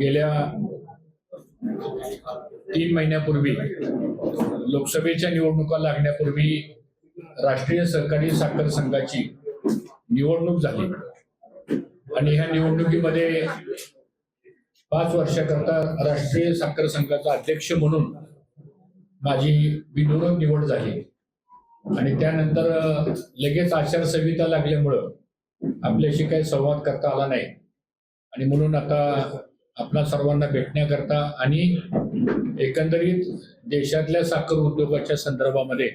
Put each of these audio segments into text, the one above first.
गेल्या तीन महिन्यापूर्वी लोकसभेच्या निवडणुका लागण्यापूर्वी राष्ट्रीय सहकारी साखर संघाची निवडणूक झाली. आणि ह्या निवडणुकीमध्ये पाच वर्षाकरता राष्ट्रीय साखर संघाचा अध्यक्ष म्हणून माझी बिनविरोध निवड झाली. आणि त्यानंतर लगेच आचारसंहिता लागल्यामुळं आपल्याशी काही संवाद करता आला नाही. आणि म्हणून आता आपणा सर्वांना भेटण्याकरता आणि एकंदरीत देशातल्या साखर उद्योगाच्या संदर्भामध्ये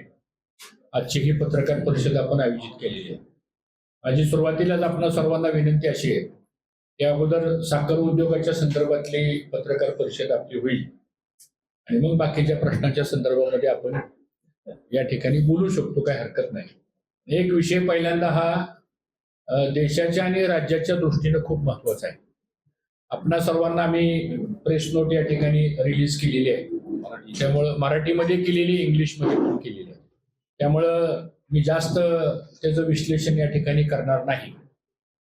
आजची ही पत्रकार परिषद आपण आयोजित केलेली आहे. माझी सुरुवातीलाच आपणा सर्वांना विनंती अशी आहे की अगोदर साखर उद्योगाच्या संदर्भातली पत्रकार परिषद आपली होईल. आणि मग बाकीच्या प्रश्नाच्या संदर्भामध्ये आपण या ठिकाणी बोलू शकतो काय हरकत नाही. एक विषय पहिल्यांदा हा देशाच्या आणि राज्याच्या दृष्टीनं खूप महत्त्वाचा आहे. आपणा सर्वांना आम्ही प्रेस नोट या ठिकाणी रिलीज केलेली आहे. त्यामुळं मराठीमध्ये केलेली इंग्लिशमध्ये पण केलेली आहे. त्यामुळं मी जास्त त्याचं विश्लेषण या ठिकाणी करणार नाही.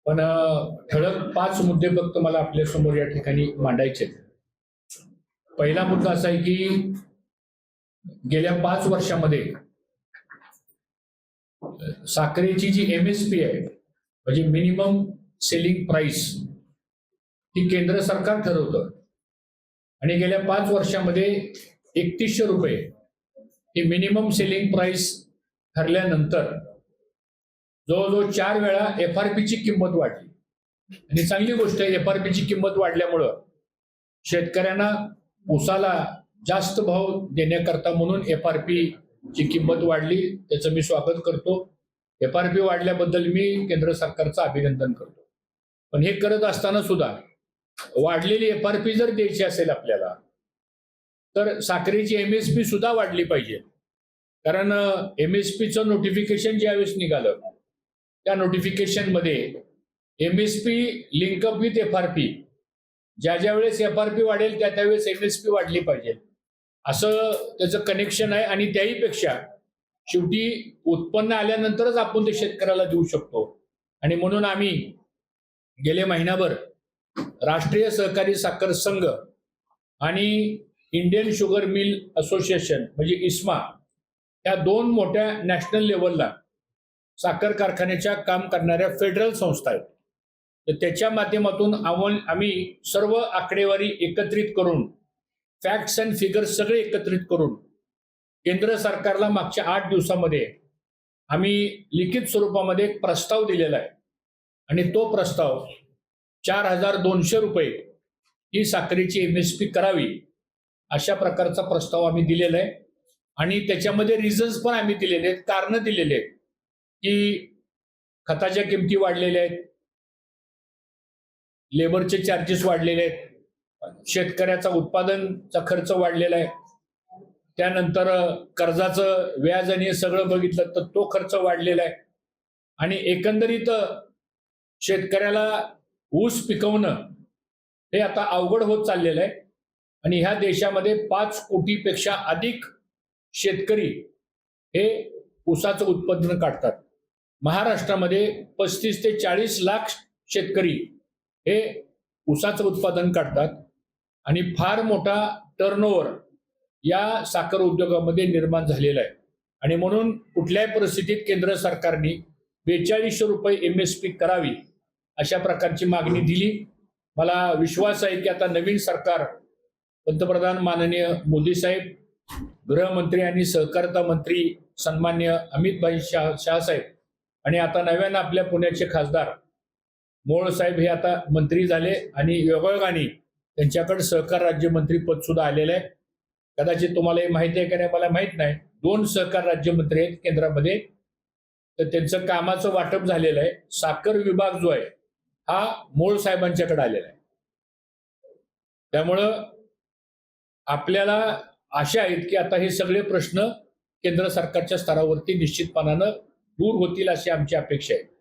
पण ठळक पाच मुद्दे फक्त मला आपल्यासमोर या ठिकाणी मांडायचे आहेत. पहिला मुद्दा असा आहे की गेल्या पाच वर्षामध्ये साखरेची जी एम एस पी आहे म्हणजे मिनिमम सेलिंग प्राइस ही केंद्र सरकार ठरवतं. आणि गेल्या पाच वर्षामध्ये एकतीसशे रुपये ही मिनिमम सेलिंग प्राइस ठरल्यानंतर जवळजवळ चार वेळा एफ आर पीची किंमत वाढली. आणि चांगली गोष्ट आहे एफ आर पीची किंमत वाढल्यामुळं शेतकऱ्यांना ऊसाला जास्त भाव देण्याकरता म्हणून एफ आर पी ची किंमत वाढली. त्याचं मी स्वागत करतो. एफ आर पी वाढल्याबद्दल मी केंद्र सरकारचं अभिनंदन करतो. पण हे करत असताना सुद्धा वाढलेली एफ आर पी जर द्यायची असेल आपल्याला तर साखरेची एम एस पी सुद्धा वाढली पाहिजे. कारण एम एस पीचं नोटिफिकेशन ज्यावेळेस निघालं त्या नोटिफिकेशनमध्ये M S P link up with F R P ज्या ज्या वेळेस एफ आर पी वाढेल त्या त्यावेळेस एम एस पी वाढली पाहिजे. असं त्याचं कनेक्शन आहे आणि त्याहीपेक्षा शेवटी उत्पन्न आल्यानंतरच आपण ते शेतकऱ्याला देऊ शकतो. आणि म्हणून आम्ही गेले महिनाभर राष्ट्रीय सहकारी साखर संघ आणि इंडियन शुगर मिल असोसिएशन म्हणजे इस्मा या दोन मोठ्या नॅशनल लेवलला साखर कारखान्याच्या काम करणाऱ्या फेडरल संस्था आहेत. तर त्याच्या माध्यमातून आव्हान आम्ही सर्व आकडेवारी एकत्रित करून फॅक्ट्स अँड फिगर्स सगळे एकत्रित करून केंद्र सरकारला मागच्या आठ दिवसामध्ये आम्ही लिखित स्वरूपामध्ये एक प्रस्ताव दिलेला आहे. आणि तो प्रस्ताव चार हजार दोनशे रुपये ही साखरेची एम एस पी करावी अशा प्रकारचा प्रस्ताव आम्ही दिलेला आहे. आणि त्याच्यामध्ये रिझन्स पण आम्ही दिलेले आहेत कारणं दिलेले आहेत की खताच्या किमती वाढलेल्या आहेत. लेबरचे चार्जेस वाढलेले आहेत. शेतकऱ्याचा उत्पादनचा खर्च वाढलेला आहे. त्यानंतर कर्जाचं व्याज आणि हे सगळं बघितलं तर तो खर्च वाढलेला आहे. आणि एकंदरीत शेतकऱ्याला ऊस पिकवणं हे आता अवघड होत चाललेलं आहे. आणि ह्या देशामध्ये पाच कोटीपेक्षा अधिक शेतकरी हे ऊसाचं उत्पादन काढतात. महाराष्ट्रामध्ये पस्तीस ते चाळीस लाख शेतकरी हे ऊसाचं उत्पादन काढतात. आणि फार मोठा टर्नओव्हर या साखर उद्योगामध्ये निर्माण झालेला आहे. आणि म्हणून कुठल्याही परिस्थितीत केंद्र सरकारने बेचाळीसशे रुपये एम एस पी करावी अशा प्रकारची मागणी दिली. मला विश्वास आहे की आता नवीन सरकार पंतप्रधान माननीय मोदी साहेब गृहमंत्री आणि सहकारिता मंत्री सन्मान्य अमितभाई शाह शाहसाहेब आणि आता नव्यानं आपल्या पुण्याचे खासदार मोळ साहेब हे आता मंत्री झाले आणि योगायोगाने त्यांच्याकडे सहकार राज्यमंत्री पद सुद्धा आलेलं आहे. कदाचित तुम्हाला हे माहिती आहे का नाही मला माहीत नाही. दोन सहकार राज्यमंत्री आहेत केंद्रामध्ये. तर त्यांचं कामाचं वाटप झालेलं आहे. साखर विभाग जो आहे हा मोळ साहेबांच्याकडे आलेला आहे. त्यामुळं आपल्याला आशा आहेत की आता हे सगळे प्रश्न केंद्र सरकारच्या स्तरावरती निश्चितपणानं दूर होतील अशी आमची अपेक्षा आहे.